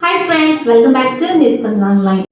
Hi friends welcome back to news Tamil online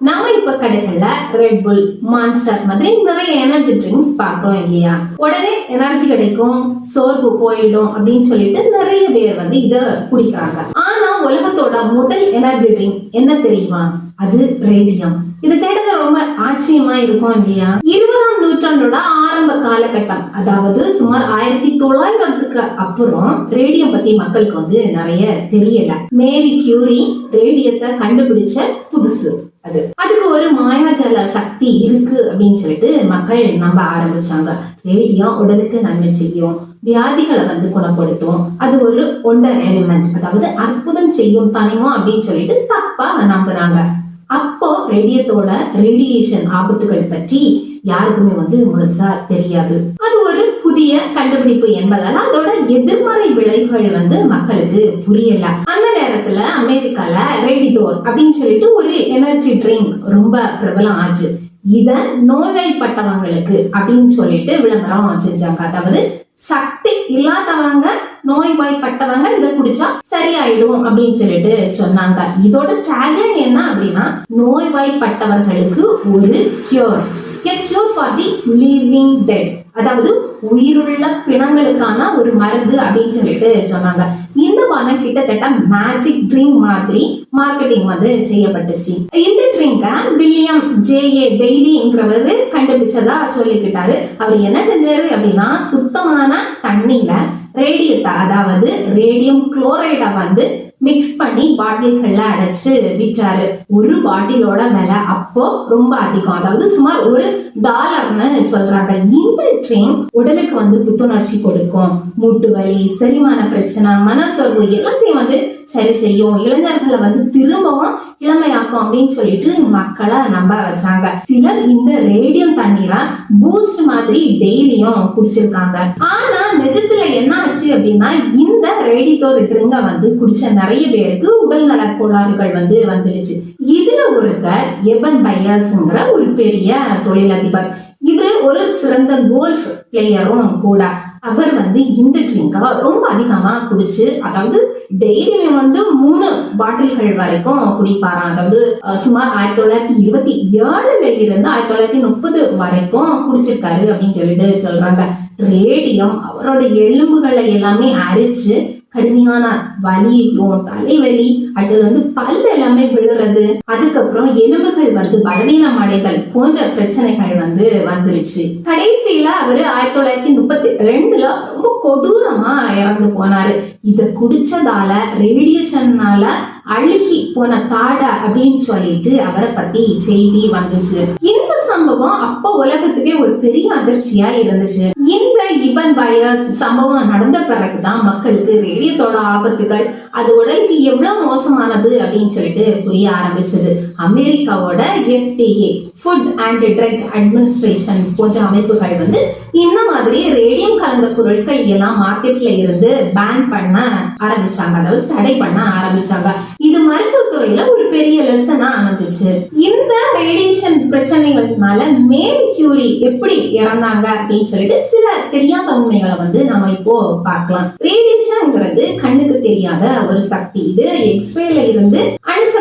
நாம இப்ப கடைகள்ல ரெட் புல் மான்ஸ்டர் மாதிரி நிறைய எனர்ஜி ட்ரிங்க்ஸ் பாக்குறோம் இல்லையா? உடனே எனர்ஜி கிடைக்கும் சோர்வு போயிடும் அப்படின்னு சொல்லிட்டு நிறைய பேர் வந்து இத குடிக்கிறாங்க. ஆனா உலகத்தோட முதல் எனர்ஜி ட்ரிங்க் என்ன தெரியுமா? அது ரேடியம் இது கேட்டது ரொம்ப ஆச்சரியமா இருக்கும் இல்லையா? இருபதாம் நூற்றாண்டோட ஆரம்ப காலகட்டம். அதாவது சுமார் ஆயிரத்தி தொள்ளாயிரத்துக்கு அப்புறம் ரேடியோ பத்தி மக்களுக்கு வந்து நிறைய தெரியல. மேரி கியூரி ரேடியத்தை கண்டுபிடிச்ச புதுசு அது. அதுக்கு ஒரு மாயாஜால சக்தி இருக்கு அப்படின்னு சொல்லிட்டு மக்கள் நம்ப ஆரம்பிச்சாங்க. ரேடியோ உடலுக்கு நன்மை செய்யும். வியாதிகளை வந்து குணப்படுத்தும். அது ஒரு ஒண்டர் எலிமெண்ட். அதாவது அற்புதம் செய்யும் தனிமம் அப்படின்னு சொல்லிட்டு தப்பா நம்புனாங்க அப்போ ரேடியத்தோட ரேடியேஷன் ஆபத்துகள் பற்றி யாருக்குமே வந்து முழுசா தெரியாது. அது ஒரு புதிய கண்டுபிடிப்பு என்பதால அதோட எதிர்மறை விளைவுகள் வந்து மக்களுக்கு புரியல. அந்த நேரத்துல அமெரிக்கால ரேடிதோர் அப்படின்னு சொல்லிட்டு ஒரு எனர்ஜி ட்ரிங்க் ரொம்ப பிரபலம் ஆச்சு. இத நோய்வாய்ப்பட்டவங்களுக்கு அப்படின்னு சொல்லிட்டு விளம்பரம் செஞ்சாங்க. அதாவது சக்தி இல்லாதவங்க நோய்வாய்ப்பட்டவங்க இதை குடிச்சா சரியாயிடும் அப்படின்னு சொல்லிட்டு சொன்னாங்க. இதோட டேக்லைன் என்ன அப்படின்னா நோய்வாய்ப்பட்டவர்களுக்கு ஒரு cure a cure for the living dead அதாவது உயிருள்ள பிணங்களுக்கான ஒரு மருந்து அப்படின்னு சொல்லிட்டு சொன்னாங்க. இந்த பானம் கிட்டத்தட்ட மேஜிக் ட்ரிங்க் மாதிரி மார்க்கெட்டிங் வந்து செய்யப்பட்டுச்சு. இந்த ட்ரிங்க வில்லியம் ஜே ஏ பெய்லிங்கிறவர் கண்டுபிடிச்சதா சொல்லிக்கிட்டாரு. அவர் என்ன செஞ்சாரு அப்படின்னா சுத்தமான தண்ணியில ரேடியத்தை அதாவது ரேடியம் குளோரைடை வந்து மிக்ஸ் பண்ணி பாட்டில்கள்ல அடைச்சு விற்றாரு ஒரு பாட்டிலோட விலை அப்போ ரொம்ப அதிகம். அதாவது சுமார் ஒரு டாலர்னு சொல்றாங்க. இந்த ட்ரெயின் உடலுக்கு வந்து புத்துணர்ச்சி கொடுக்கும். மூட்டு வலி செரிமான பிரச்சனை மனசோர்வு எல்லாத்தையும் வந்து சரி செய்யும். இளைஞர்களை வந்து திரும்பவும் இளமையாக்கும் அப்படின்னு சொல்லிட்டு மக்களை நம்ப வச்சாங்க. சிலர் இந்த ரேடியம் தண்ணீரை பூஸ்ட் மாதிரி டெய்லியும் குடிச்சிருக்காங்க. ஆனா நிஜத்துல என்ன ஆச்சு அப்படின்னா இந்த ரேடித்தோர் ட்ரிங்க வந்து குடிச்ச நிறைய பேருக்கு உடல்நல கோளாறுகள் வந்து வந்துடுச்சு. இதுல ஒருத்தர் எபன் பையாஸ்ங்கிற ஒரு பெரிய தொழிலதிபர். இவரு ஒரு சிறந்த கோல்ஃப் பிளேயரும் கூட. அவர் வந்து இந்த ட்ரிங்கை ரொம்ப அதிகமா குடிச்சு அதாவது டெய்லியுமே வந்து மூணு பாட்டில்கள் வரைக்கும் குடிப்பாராம். அதாவது சுமார் ஆயிரத்தி தொள்ளாயிரத்தி இருபத்தி ஏழுல இருந்து ஆயிரத்தி தொள்ளாயிரத்தி முப்பது வரைக்கும் குடிச்சிருக்காரு அப்படின்னு சொல்லிட்டு சொல்றாங்க. ரேடியம் அவரோட எலும்புகளை எல்லாமே அரிச்சு கடுமையான வலியையும் தலைவலி அடுத்தது வந்து பல் எல்லாமே விழுறது அதுக்கப்புறம் எலும்புகள் வந்து பலவீனம் அடைதல் போன்ற பிரச்சனைகள் வந்து வந்துருச்சு. கடைசியில அவரு ஆயிரத்தி தொள்ளாயிரத்தி முப்பத்தி ரெண்டுல ரொம்ப கொடூரமா இறந்து போனாரு. இத குடிச்சதால ரேடியேஷன்னால அழுகி போன தாடை அப்படின்னு சொல்லிட்டு அவரை பத்தி செய்தி வந்துச்சு. இந்த சம்பவம் அப்ப உலகத்துக்கே ஒரு பெரிய அதிர்ச்சியா இருந்துச்சு. இந்த இபன் பயஸ் சம்பவம் நடந்த பிறகுதான் மக்களுக்கு ரேடியத்தோட ஆபத்துகள் அது இது எவ்வளவு மோசமானது அப்படின்னு சொல்லிட்டு புரிய ஆரம்பிச்சது. அமெரிக்காவோட FDA food and drug administration போன்ற அமைப்புகள் வந்து இந்த மாதிரி ரேடியம் கலந்த பொருட்கள் எல்லாம் மார்க்கெட்ல இருந்து பேன் பண்ண ஆரம்பிச்சாங்க. அதாவது தடை பண்ண ஆரம்பிச்சாங்க. இது மருத்துவத்துறையில ஒரு பெரிய லெசனா அமைஞ்சிச்சு. இந்த ரேடியேஷன் பிரச்சனைகள்னால மேரி கியூரி எப்படி இறந்தாங்க அப்படின்னு சொல்லிட்டு சில தெரியாத உண்மைகளை வந்து நாம இப்போ பார்க்கலாம். ரேடியேஷன்ங்கிறது கண்ணுக்கு தெரியாத ஒரு சக்தி. இது எக்ஸ்ரேல இருந்து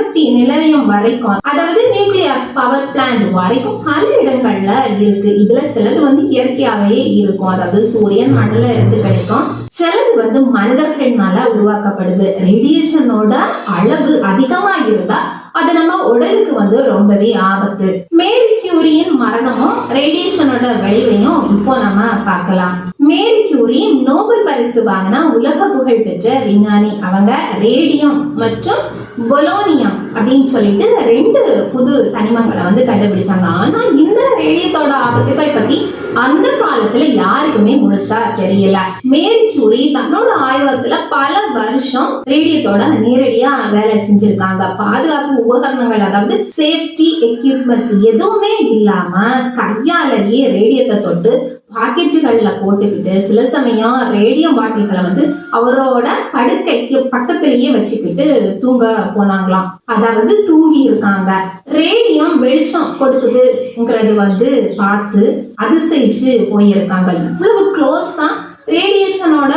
அணுசக்தி நிலையம் வரைக்கும் அதாவது நியூக்ளியர் பவர் பிளான்ட் வரைக்கும் பல இடங்கள்ல இருக்கு. இதுல சிலது வந்து இயற்கையாவே இருக்கும். அதாவது சூரியன் மண்ணுல இருந்து கிடைக்கும். சிலது வந்து மனிதர்கள்னால உருவாக்கப்படுது. ரேடியேஷனோட அளவு அதிகமா இருந்தா அது நம்ம உடலுக்கு வந்து ரொம்பவே ஆபத்து. மேரி கியூரியின் மரணமும் ரேடியேஷனோட விளைவையும் இப்போ நம்ம பார்க்கலாம். மேரி கியூரி நோபல் பரிசு வாங்கினா உலக புகழ் பெற்ற விஞ்ஞானி. அவங்க ரேடியம் மற்றும் பொலோனியம் அப்படின்னு சொல்லிட்டு ரெண்டு புது தனிமங்களை வந்து கண்டுபிடிச்சாங்க. ஆனா இந்த ரேடியத்தோட ஆபத்துக்கள் பத்தி அந்த காலத்துல யாருக்குமே முழுசா தெரியல. மேரி கியூரி தன்னோட ஆய்வகத்துல பல வருஷம் ரேடியத்தோட நேரடியா வேலை செஞ்சிருக்காங்க. பாதுகாப்பு உபகரணங்கள் அதாவது சேஃப்டி எக்யூப்மெண்ட்ஸ் எதுவுமே இல்லாம கையாலேயே ரேடியத்தை தொட்டு பாக்கெட்டுகளில் போட்டுக்கிட்டு சில சமயம் ரேடியம் பாட்டில்களை வந்து அவரோட படுக்கைக்கு பக்கத்திலேயே வச்சுக்கிட்டு தூங்க போனாங்களாம். அதாவது தூங்கி இருக்காங்க. ரேடியம் வெளிச்சம் கொடுக்குதுங்கிறது வந்து பார்த்து அதிசயிச்சு போயிருக்காங்க. இவ்வளவு க்ளோஸா ரேடியேஷனோட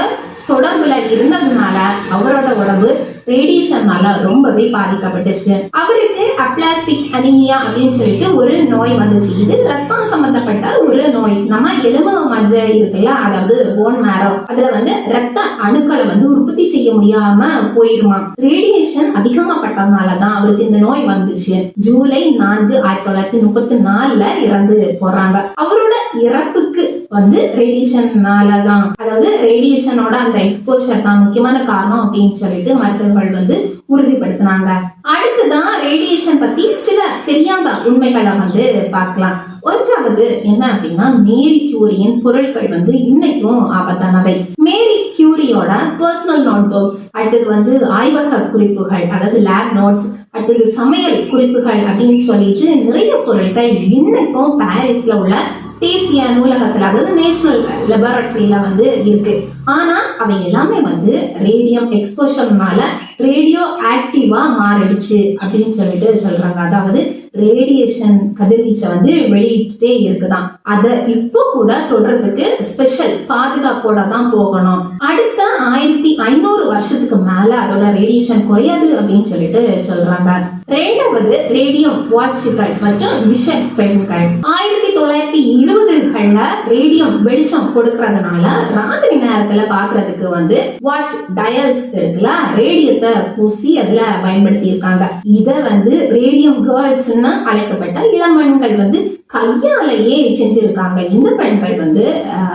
தொடர்புல இருந்ததுனால அவரோட உடம்பு ரேடியேஷன்னால ரொம்பவே பாதிக்கப்பட்டுச்சு. அவருக்கு அப்ளாஸ்டிக் அனிமியா அப்படின்னு சொல்லிட்டு ஒரு நோய் வந்துச்சு. இது ரத்தம் சம்பந்தப்பட்ட ஒரு நோய். நம்ம எலும்பு மஜ்ஜை இருக்குல்ல அதாவது போன் மேரோ அதுல வந்து ரத்த அணுக்களை வந்து உற்பத்தி செய்ய முடியாம போயிருமா? ரேடியேஷன் அதிகமாப்பட்டதுனால தான் அவருக்கு இந்த நோய் வந்துச்சு. ஜூலை நான்கு ஆயிரத்தி தொள்ளாயிரத்தி முப்பத்தி நாலுல இறந்து போறாங்க. அவரோட இறப்புக்கு வந்து ரேடியேஷன்னால தான் அதாவது ரேடியேஷனோட அந்த எக்ஸ்போஷர் தான் முக்கியமான காரணம் அப்படின்னு சொல்லிட்டு மருத்துவர்கள் வந்து உறுதிப்படுத்தினாங்க. அடுத்துதான் ரேடியேஷன் பத்தி சில தெரியாத உண்மைகளை வந்து பார்க்கலாம். ஒன்றாவது என்ன அப்படின்னா மேரி கியூரியின் பொருட்கள் வந்து இன்னைக்கும் ஆபத்தானவை. மேரி கியூரியோட பர்சனல் நோட் புக்ஸ் அடுத்தது வந்து ஆய்வக குறிப்புகள் அதாவது லேப் நோட்ஸ் அடுத்தது சமையல் குறிப்புகள் அப்படின்னு சொல்லிட்டு நிறைய பொருட்கள் இன்னைக்கும் பாரிஸ்ல உள்ள தேசிய நூலகத்துல அதாவது நேஷனல் லெபார்டரியில வந்து இருக்கு. ஆனா அவை எல்லாமே வந்து ரேடியம் எக்ஸ்போஷர்னால ரேடியோ ஆக்டிவா மாறிடுச்சு அப்படின்னு சொல்லிட்டு சொல்றாங்க. அதாவது ரேடியேஷன் கதிர்வீச்சை வந்து வெளியிட்டே இருக்குதான். அத இப்போ கூட தொடர்றதுக்கு ஸ்பெஷல் பாதுகாப்போட தான் போகணும். அடுத்த ஆயிரத்தி ஐநூறு வருஷத்துக்கு மேல அதோட ரேடியேஷன் குறையாது அப்படின்னு சொல்லிட்டு சொல்றாங்க. ரெண்டாவது ரேடியம் வாட்சுகள் மற்றும் விஷன் பெண்கள். ஆயிரத்தி தொள்ளாயிரத்தி இருபதுகள்ல ரேடியம் வெளிச்சம் கொடுக்கறதுனால ராத்திரி நேரத்துல பாக்குறதுக்கு வந்து வாட்ச் டயல்ஸ் இருக்குல்ல ரேடியத்தை பூசி அதுல பயன்படுத்தி இருக்காங்க இத வந்து ரேடியம் கேர்ள்ஸ்னு அழைக்கப்பட்ட இளம்பெண்கள் வந்து கையாலேயே செஞ்சிருக்காங்க. இந்த பெண்கள் வந்து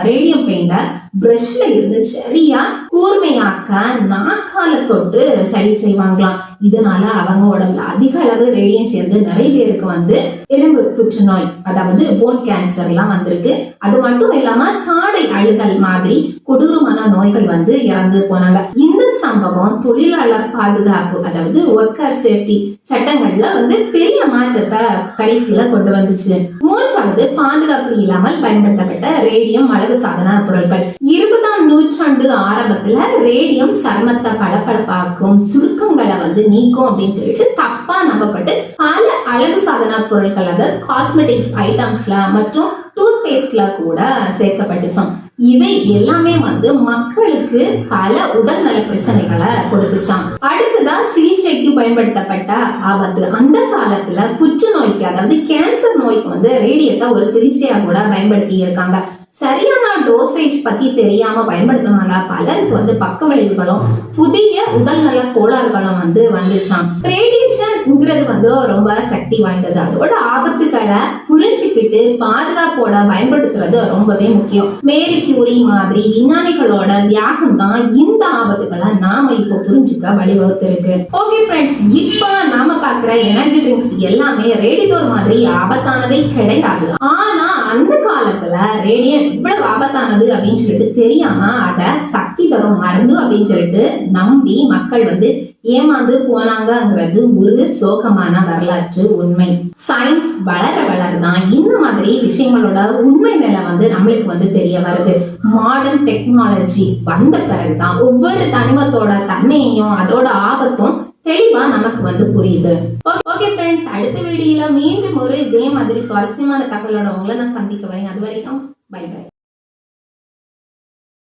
ரேடியம் பெயிண்ட பிரஷ்ல இருந்து சரியா கூர்மையாக்க நாக்கால தொட்டு சரி செய்வாங்களாம். இதனால அவங்க உடம்புல அதிக அளவு ரேடியன்ஸ் சேர்ந்து நிறைய பேருக்கு வந்து எலும்பு புற்றுநோய் அதாவது போன் கேன்சர் எல்லாம் வந்திருக்கு. அது மட்டும் இல்லாம தாடை அழுகல் மாதிரி கொடூரமான நோய்கள் வந்து இறந்து போனாங்க. இந்த சம்பவம் தொழிலாளர் பாதுகாப்பு அதாவது ஒர்க்கர் சேஃப்டி சட்டங்கள்ல வந்து பெரிய மாற்றத்தை கடைசியில கொண்டு வந்துச்சு. மூன்றாவது பாதுகாப்பு இல்லாமல் பயன்படுத்தப்பட்ட ரேடியம் அழகு சாதன பொருட்கள். இருபதாம் நூற்றாண்டு ஆரம்பத்துல ரேடியம் சர்மத்தை பளபளப்பாக்கும் சுருக்கங்களை வந்து நீக்கும் அப்படின்னு சொல்லிட்டு தப்பா நம்பப்பட்டு பல அழகு சாதன பொருட்கள் அதாவது காஸ்மெட்டிக்ஸ் ஐட்டம்ஸ்ல மற்றும் டூத் பேஸ்ட்ல கூட சேர்க்கப்பட்டுச்சோம். இவை எல்லாமே வந்து மக்களுக்கு பல உடல்நல பிரச்சனைகளை கொடுத்துச்சாம். அடுத்ததா சிகிச்சைக்கு பயன்படுத்தப்பட்ட ஆபத்து. அந்த காலத்துல புற்றுநோய்க்கு அதாவது கேன்சர் நோய்க்கு வந்து ரேடியத்தை ஒரு சிகிச்சையா கூட பயன்படுத்தி இருக்காங்க. சரியான டோசேஜ் பத்தி தெரியாம பயன்படுத்தினால பலருக்கு வந்து பக்க விளைவுகளும் புதிய உடல்நல கோளாறுகளும் வந்து வந்துச்சாம். ரேடியேஷன்ங்கிறது வந்து ரொம்ப சக்தி வாய்ந்தது. அதோட ஆபத்துக்களை புரிஞ்சுக்கிட்டு பாதுகாப்போட பயன்படுத்துறது ரொம்பவே முக்கியம். மேரி கியூரி மாதிரி விஞ்ஞானிகளோட தியாகம் தான் இந்த ஆபத்துக்களை நாம இப்போ புரிஞ்சுக்க வழிவகுத்திருக்கு. ஓகே ஃப்ரெண்ட்ஸ் இப்போ நாம பார்க்குற எனர்ஜி ட்ரிங்க்ஸ் எல்லாமே ரேடிதோர் மாதிரி ஆபத்தானவை கிடையாது. ஆனா அந்த காலத்துல ரேடியம் இவ்வளவு ஆபத்தானது அப்படின்னு சொல்லிட்டு தெரியாம அதை சக்தி தரும் மருந்து அப்படின்னு சொல்லிட்டு நம்பி மக்கள் வந்து ஏமாந்து போனாங்கங்கிறது ஒரு சோகமான வரலாற்று உண்மை. சயின்ஸ் வளர வளர தான் இந்த மாதிரி விஷயங்களோட உண்மை நிலை வந்து நம்மளுக்கு வந்து தெரிய வருது. மாடர்ன் டெக்னாலஜி வந்த பிறகுதான் ஒவ்வொரு தனிமத்தோட தன்மையையும் அதோட ஆபத்தும் தெளிவா நமக்கு வந்து புரியுது. ஓகே ஃப்ரெண்ட்ஸ் அடுத்த வீடியோல மீண்டும் ஒரு இதே மாதிரி சுவாரஸ்யமான தகவலோட உங்களை நான் சந்திக்க வரேன். அது வரைக்கும் பை பை